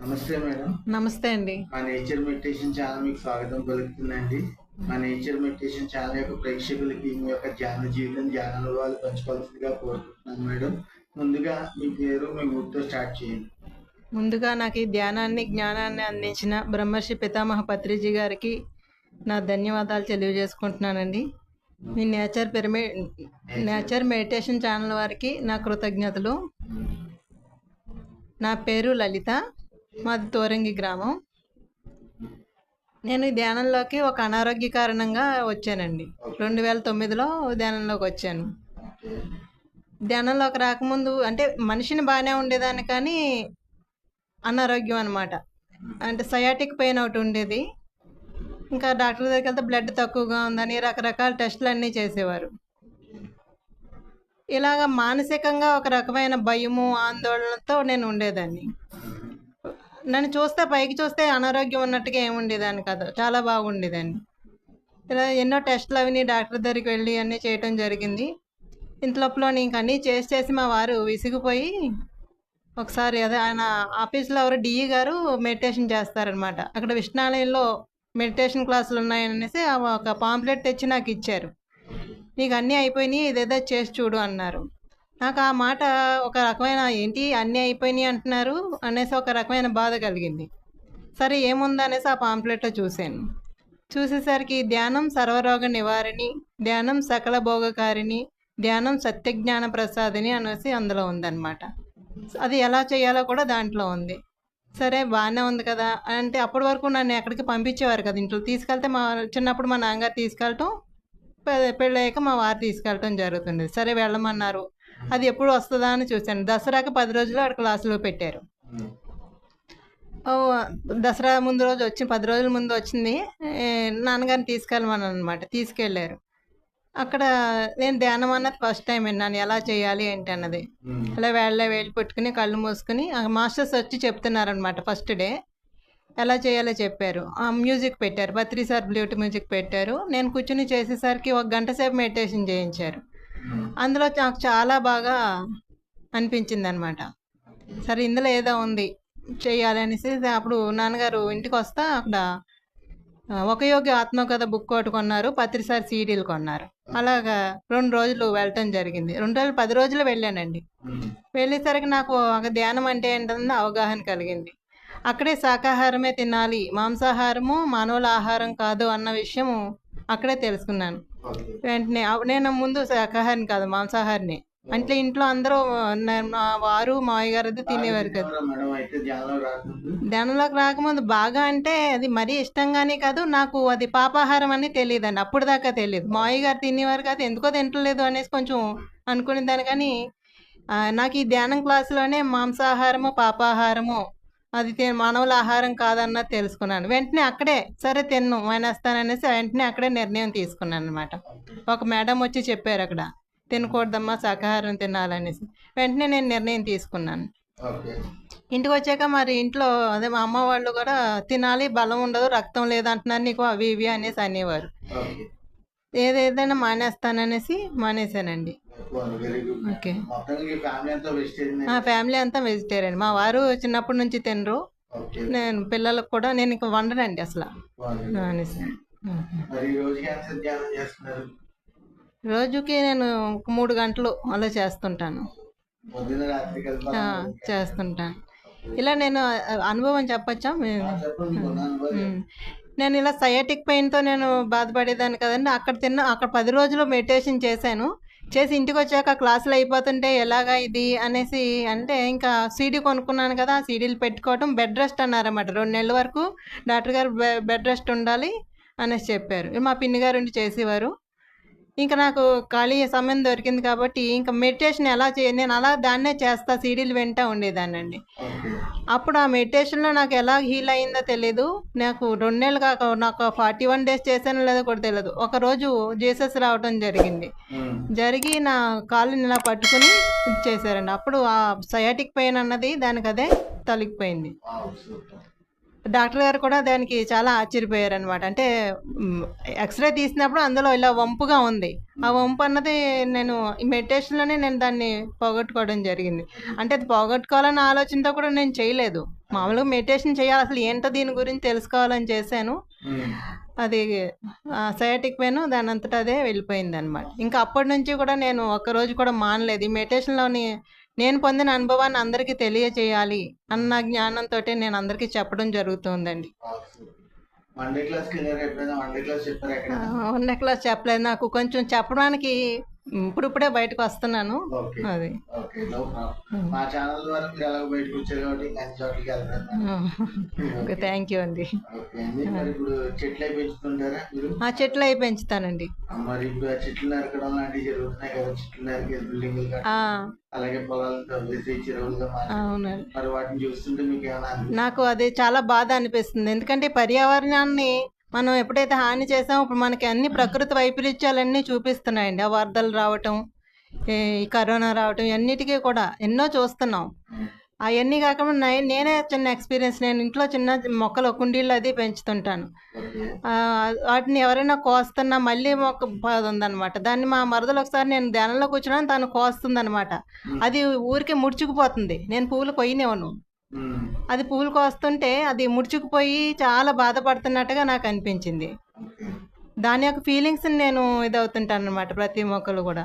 నమస్తే మేడం. నమస్తే అండి. మా నేచర్ మెడిటేషన్ ఛానల్ మీకు స్వాగతం పలుకుతుందండి. మా నేచర్ మెడిటేషన్ ఛానల్ యొక్క ప్రేక్షకులకి మీ యొక్క ధ్యాన జీవితం ధ్యాన అనుభవాలు పంచుకోవాల్సిందిగా కోరుకుంటున్నాను మేడం. ముందుగా మీ పేరు మీ ఊరితో స్టార్ట్ చేయండి. ముందుగా నాకు ఈ ధ్యానాన్ని జ్ఞానాన్ని అందించిన బ్రహ్మర్షి పితామహ పత్రిజీ గారికి నా ధన్యవాదాలు తెలియజేసుకుంటున్నానండి. మీ nature pyramid nature meditation channel వారికి నా కృతజ్ఞతలు. నా పేరు లలిత. మాది తోరంగి గ్రామం. నేను ధ్యానంలోకి ఒక అనారోగ్య కారణంగా వచ్చానండి. రెండు వేల తొమ్మిదిలో ధ్యానంలోకి వచ్చాను. ధ్యానంలోకి రాకముందు అంటే మనిషిని బాగానే ఉండేదాన్ని కానీ అనారోగ్యం అనమాట అంటే సయాటిక్ పెయిన్ ఒకటి ఉండేది. ఇంకా డాక్టర్ దగ్గరికి వెళ్తే బ్లడ్ తక్కువగా ఉందని రకరకాల టెస్టులు అన్నీ చేసేవారు. ఇలాగ మానసికంగా ఒక రకమైన భయము ఆందోళనతో నేను ఉండేదాన్ని. నన్ను చూస్తే పైకి చూస్తే అనారోగ్యం ఉన్నట్టుగా ఏమి ఉండేదాన్ని కాదు. చాలా బాగుండేదాన్ని. ఇలా ఎన్నో టెస్ట్లు అవి డాక్టర్ దగ్గరికి వెళ్ళి అన్నీ చేయటం జరిగింది. ఇంతలోపల ఇంక అన్నీ చేసి చేసి మా వారు విసిగిపోయి ఒకసారి అదే ఆయన ఆఫీస్లో ఎవరు డిఈ గారు మెడిటేషన్ చేస్తారనమాట అక్కడ విష్ణాలయంలో మెడిటేషన్ క్లాసులు ఉన్నాయనేసి ఒక పాంప్లెట్ తెచ్చి నాకు ఇచ్చారు. నీకు అన్నీ అయిపోయినాయి ఇదేదో చేసి చూడు అన్నారు. నాకు ఆ మాట ఒక రకమైన ఏంటి అన్నీ అయిపోయినాయి అంటున్నారు అనేసి ఒక రకమైన బాధ కలిగింది. సరే ఏముంది అనేసి ఆ పాంప్లెట్లో చూశాను. చూసేసరికి ధ్యానం సర్వరోగ నివారణి ధ్యానం సకల భోగకారిణి ధ్యానం సత్యజ్ఞాన ప్రసాదిని అనేసి అందులో ఉందన్నమాట. అది ఎలా చేయాలో కూడా దాంట్లో ఉంది. సరే బాగానే ఉంది కదా అంటే అప్పటి వరకు నన్ను ఎక్కడికి పంపించేవారు కదా ఇంట్లో. తీసుకెళ్తే మా చిన్నప్పుడు మా నాన్నగారు తీసుకెళ్ళటం పెళ్ళయ్యాక మా వారు తీసుకెళ్ళటం జరుగుతుంది. సరే వెళ్ళమన్నారు. అది ఎప్పుడు వస్తుందా అని చూశాను. దసరాకి పది రోజులు అక్కడ క్లాసులో పెట్టారు. దసరా ముందు రోజు వచ్చి పది రోజుల ముందు వచ్చింది. నాన్నగారిని తీసుకెళ్ళమని అనమాట తీసుకెళ్ళారు. అక్కడ నేను ధ్యానం అన్నది ఫస్ట్ టైం విన్నాను ఎలా చేయాలి ఏంటి అన్నది. అలా వేళ్ళ వేలు పెట్టుకుని కళ్ళు మూసుకుని మాస్టర్స్ వచ్చి చెప్తున్నారనమాట ఫస్ట్ డే ఎలా చేయాలో చెప్పారు. ఆ మ్యూజిక్ పెట్టారు. బత్రీ సార్ బ్లూట్ మ్యూజిక్ పెట్టారు. నేను కూర్చుని చేసేసరికి ఒక గంట సేపు మెడిటేషన్ చేయించారు. అందులో నాకు చాలా బాగా అనిపించింది అనమాట సరే ఇందులో ఏదో ఉంది చేయాలి అనేసి అప్పుడు నాన్నగారు ఇంటికి వస్తా అక్కడ ఒక యోగి ఆత్మకథ బుక్ ఒకటి కొన్నారు పత్రిసారి సీడీలు కొన్నారు. అలాగా రెండు రోజులు వెళ్ళటం జరిగింది. రెండు రోజులు పది రోజులు వెళ్ళానండి. వెళ్ళేసరికి నాకు ఒక ధ్యానం అంటే ఏంటన్న అవగాహన కలిగింది. అక్కడే శాకాహారమే తినాలి మాంసాహారము మానవుల ఆహారం కాదు అన్న విషయము అక్కడే తెలుసుకున్నాను. వెంటనే నేను ముందు శాకాహారిని కాదు మాంసాహారిని. అంటే ఇంట్లో అందరూ మా వారు మావయ్య గారు అది తినేవారు కదా. ధ్యానంలోకి రాకముందు బాగా అంటే అది మరీ ఇష్టంగానే కాదు నాకు అది పాపాహారం అని తెలియదండి. అప్పుడు దాకా తెలియదు. మావయ్య గారు తినేవారు కాదు ఎందుకో తింటలేదు అనేసి కొంచెం అనుకునేదాన్ని కానీ నాకు ఈ ధ్యానం క్లాసులోనే మాంసాహారము పాపాహారము అది తి- మానవుల ఆహారం కాదన్నది తెలుసుకున్నాను. వెంటనే అక్కడే సరే తిన్ను మానేస్తాననేసి వెంటనే అక్కడే నిర్ణయం తీసుకున్నాను అనమాట ఒక మేడం వచ్చి చెప్పారు అక్కడ తినకూడదమ్మా శాకాహారం తినాలనేసి. వెంటనే నేను నిర్ణయం తీసుకున్నాను. ఇంటికి వచ్చాక మరి ఇంట్లో అదే మా అమ్మ వాళ్ళు కూడా తినాలి బలం ఉండదు రక్తం లేదంటున్నారు నీకు అవి ఇవి అనేసి అనేవారు. ఏదేదైనా మానేస్తాననేసి మానేశానండి. ఓకే ఫ్యామిలీ అంతా వెజిటేరియన్ మా వారు చిన్నప్పటి నుంచి తినరు. నేను పిల్లలకు కూడా నేను ఇంక వండనండి అసలు. ఈ రోజుకి నేను ఒక మూడు గంటలు అలా చేస్తుంటాను. చేస్తుంటాను. ఇలా నేను అనుభవం చెప్పచ్చా? నేను ఇలా సయాటిక్ పెయిన్తో నేను బాధపడేదాన్ని కదండి. అక్కడ తిన్న అక్కడ పది రోజులు మెడిటేషన్ చేశాను. చేసి ఇంటికి వచ్చాక క్లాసులు అయిపోతుంటే ఎలాగా ఇది అనేసి అంటే ఇంకా సీడీ కొనుక్కున్నాను కదా ఆ సీడీలు పెట్టుకోవటం బెడ్ రెస్ట్ అన్నారన్నమాట. రెండు నెలల వరకు డాక్టర్ గారు బె- బెడ్ రెస్ట్ ఉండాలి అనేసి చెప్పారు. మా పిన్ని గారు ఉండి చేసేవారు. ఇంకా నాకు ఖాళీ సమయం దొరికింది కాబట్టి ఇంకా మెడిటేషన్ ఎలా చే నేను అలా దాన్నే చేస్తా సీడీలు వింటా ఉండేదాన్నండి. ఓకే. అప్పుడు ఆ మెడిటేషన్లో నాకు ఎలా హీల్ అయిందో తెలియదు నాకు రెండు నెలలు కాక నాకు ఫార్టీ వన్ డేస్ చేశానో లేదో కూడా తెలియదు ఒక రోజు జీసస్ రావడం జరిగింది. జరిగి నా కాళ్ళని ఇలా పట్టుకుని చేశారండి. అప్పుడు ఆ సయాటిక్ పెయిన్ అన్నది దానికి అదే తొలగిపోయింది డాక్టర్ గారు కూడా దానికి చాలా ఆశ్చర్యపోయారు అనమాట అంటే ఎక్స్రే తీసినప్పుడు అందులో ఇలా వంపుగా ఉంది. ఆ వంపు అన్నది నేను మెడిటేషన్లోనే నేను దాన్ని పోగొట్టుకోవడం జరిగింది. అంటే అది పోగొట్టుకోవాలన్న ఆలోచనతో కూడా నేను చేయలేదు. మామూలుగా మెడిటేషన్ చేయాలి. అసలు ఏంటో దీని గురించి తెలుసుకోవాలని చేశాను. అది సయాటిక్ పెయిన్ దాని అంతటా అదే వెళ్ళిపోయింది అనమాట ఇంకా అప్పటి నుంచి కూడా నేను ఒక్క రోజు కూడా మానలేదు. ఈ మెడిటేషన్లోని నేను పొందిన అనుభవాన్ని అందరికీ తెలియచేయాలి అన్న జ్ఞానంతో నేను అందరికీ చెప్పడం జరుగుతుందండి. వన్ డే క్లాస్ చెప్పలేదు. నాకు కొంచెం చెప్పడానికి ఇప్పుడిప్పుడే బయటకు వస్తున్నాను. అది. మా ఛానల్ ద్వారా మీరు ఎలాగో బయటకు వచ్చారు కాబట్టి చోట్లకి వెళ్తారు. థ్యాంక్ యూ అండి. ఇప్పుడు చెట్లు అయి పెంచుతుంటారా మీరు? ఆ చెట్లు అవి పెంచుతానండి. మరి ఇప్పుడు ఆ చెట్లు నరకడం లాంటివి జరుగుతున్నాయి కదా. చెట్లు నరికి బిల్డింగ్లు అలాగే మార్చడం అవునండి. మరి వాటిని చూస్తుంటే మీకు ఏమైనా? నాకు అది చాలా బాధ అనిపిస్తుంది. ఎందుకంటే పర్యావరణాన్ని మనం ఎప్పుడైతే హాని చేసామో ఇప్పుడు మనకి అన్ని ప్రకృతి వైపరీత్యాలన్నీ చూపిస్తున్నాయండి. ఆ వరదలు రావటం ఈ కరోనా రావటం అన్నిటికీ కూడా ఎన్నో చూస్తున్నాం. అవన్నీ కాకుండా నేనే చిన్న ఎక్స్పీరియన్స్. నేను ఇంట్లో చిన్న మొక్కలు కుండీళ్ళు అది పెంచుతుంటాను. వాటిని ఎవరైనా కోస్తున్నా మళ్ళీ మొక్క బాధ ఉందన్నమాట దాన్ని మా మరదలు ఒకసారి నేను ధ్యానంలో కూర్చున్నాను తను కోస్తుందనమాట. అది ఊరికే ముడుచుకుపోతుంది. నేను పువ్వులు కొయ్యనివ్వను. అది పువ్వులు కోస్తుంటే అది ముడుచుకుపోయి చాలా బాధపడుతున్నట్టుగా నాకు అనిపించింది. దాని యొక్క ఫీలింగ్స్ని నేను ఇదవుతుంటాను అనమాట ప్రతి మొక్కలు కూడా.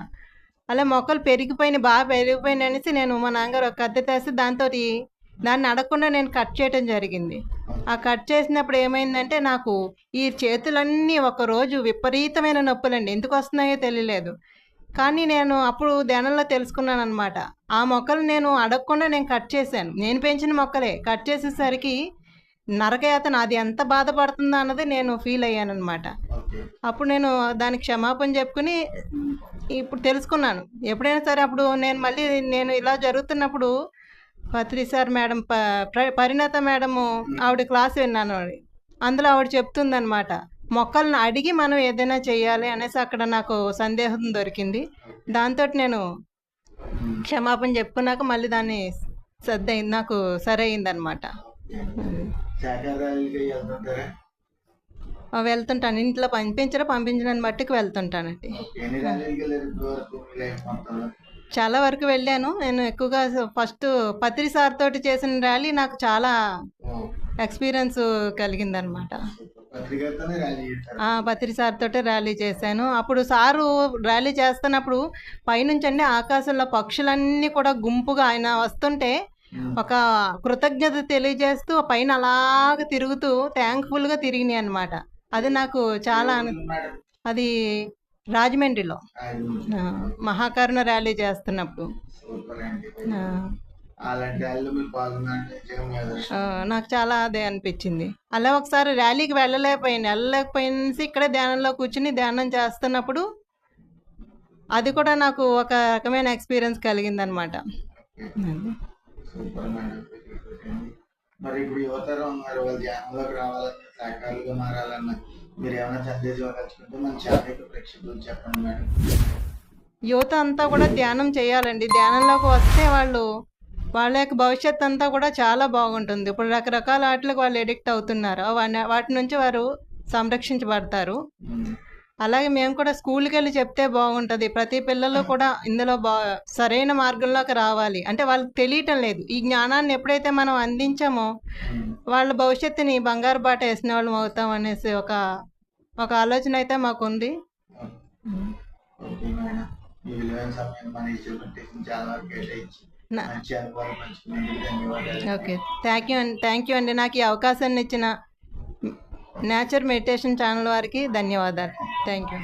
అలా మొక్కలు పెరిగిపోయినాయి బాగా పెరిగిపోయినాయి అనేసి నేను మా నాన్నగారు ఒక కత్తి తెస్తే దాంతో దాన్ని అడగకుండా నేను కట్ చేయడం జరిగింది. ఆ కట్ చేసినప్పుడు ఏమైందంటే నాకు ఈ చేతులన్నీ ఒక రోజు విపరీతమైన నొప్పులండి. ఎందుకు వస్తున్నాయో తెలియలేదు. కానీ నేను అప్పుడు ధ్యానంలో తెలుసుకున్నాను అనమాట ఆ మొక్కలు నేను అడగకుండా నేను కట్ చేశాను. నేను పెంచిన మొక్కలే. కట్ చేసేసరికి నరకయాతన అది ఎంత బాధపడుతుందో అన్నది నేను ఫీల్ అయ్యాను అనమాట అప్పుడు నేను దానికి క్షమాపణ చెప్పుకుని ఇప్పుడు తెలుసుకున్నాను. ఎప్పుడైనా సరే అప్పుడు నేను మళ్ళీ నేను ఇలా జరుగుతున్నప్పుడు Patri sir madam Parinatha madam ఆవిడ క్లాస్ విన్నాను అందులో ఆవిడ చెప్తుందనమాట మొక్కలను అడిగి మనం ఏదైనా చేయాలి అనేసి అక్కడ నాకు సందేహం దొరికింది. దాంతో నేను. క్షమాపణ చెప్పుకున్నాక మళ్ళీ దాన్ని సర్దయింది నాకు సరైందనమాట. వెళ్తుంటాను. ఇంట్లో పంపించడం పంపించడానికి మట్టుకు వెళ్తుంటానండి. చాలా వరకు వెళ్ళాను. నేను ఎక్కువగా ఫస్ట్ పత్రి సార్ తోటి చేసిన ర్యాలీ నాకు చాలా ఎక్స్పీరియన్స్ కలిగిందనమాట. పత్రి సార్ తోటి ర్యాలీ చేశాను. అప్పుడు సారు ర్యాలీ చేస్తున్నప్పుడు పైనుంచి అండి ఆకాశంలో పక్షులన్నీ కూడా గుంపుగా ఆయన వస్తుంటే. ఒక కృతజ్ఞత తెలియజేస్తూ పైన అలాగ తిరుగుతూ థ్యాంక్ఫుల్గా తిరిగినాయి అనమాట అది నాకు చాలా అది రాజమండ్రిలో. మహాకరుణ ర్యాలీ చేస్తున్నప్పుడు. నాకు చాలా అదే అనిపించింది. అలా ఒకసారి ర్యాలీకి వెళ్ళలేకపోయాను. వెళ్ళలేకపోయినసి ఇక్కడే ధ్యానంలో కూర్చుని ధ్యానం చేస్తున్నప్పుడు అది కూడా నాకు ఒక రకమైన ఎక్స్పీరియన్స్ కలిగిందనమాట. సూపర్ మేడం మరి ఇప్పుడు యువతరం ఉన్నారు వాళ్ళు ధ్యానంలోకి రావాలన్నా శాఖలుగా మారాలన్నా మీరు ఏమైనా సందేశం ఇవ్వదలుచుకుంటే మన ఛానల్ యొక్క ప్రేక్షకులు చెప్పండి మేడం యువత అంతా కూడా ధ్యానం చేయాలండి. ధ్యానంలోకి వస్తే వాళ్ళు వాళ్ళ యొక్క భవిష్యత్ అంతా కూడా చాలా బాగుంటుంది. ఇప్పుడు రకరకాల వాటికి వాళ్ళు ఎడిక్ట్ అవుతున్నారు. వాటి వాటి నుంచి వారు సంరక్షించబడతారు. అలాగే మేము కూడా స్కూల్కి వెళ్ళి చెప్తే బాగుంటుంది. ప్రతి పిల్లలు కూడా ఇందులో బా సరైన మార్గంలోకి రావాలి. అంటే వాళ్ళకి తెలియటం లేదు. ఈ జ్ఞానాన్ని ఎప్పుడైతే మనం అందించామో. వాళ్ళ భవిష్యత్తుని బంగారు బాట వేసిన వాళ్ళం అవుతాం అనేసి ఒక ఒక ఆలోచన అయితే మాకు ఉంది ఓకే మేడం. మీ విలువైన సమయం మన ఇచ్చిన పెట్టేసి చాలా ఓకే. థ్యాంక్ యూ అండి. థ్యాంక్ యూ అండి. నాకు ఈ అవకాశాన్ని ఇచ్చిన నేచర్ మెడిటేషన్ ఛానల్ వారికి ధన్యవాదాలు. Thank you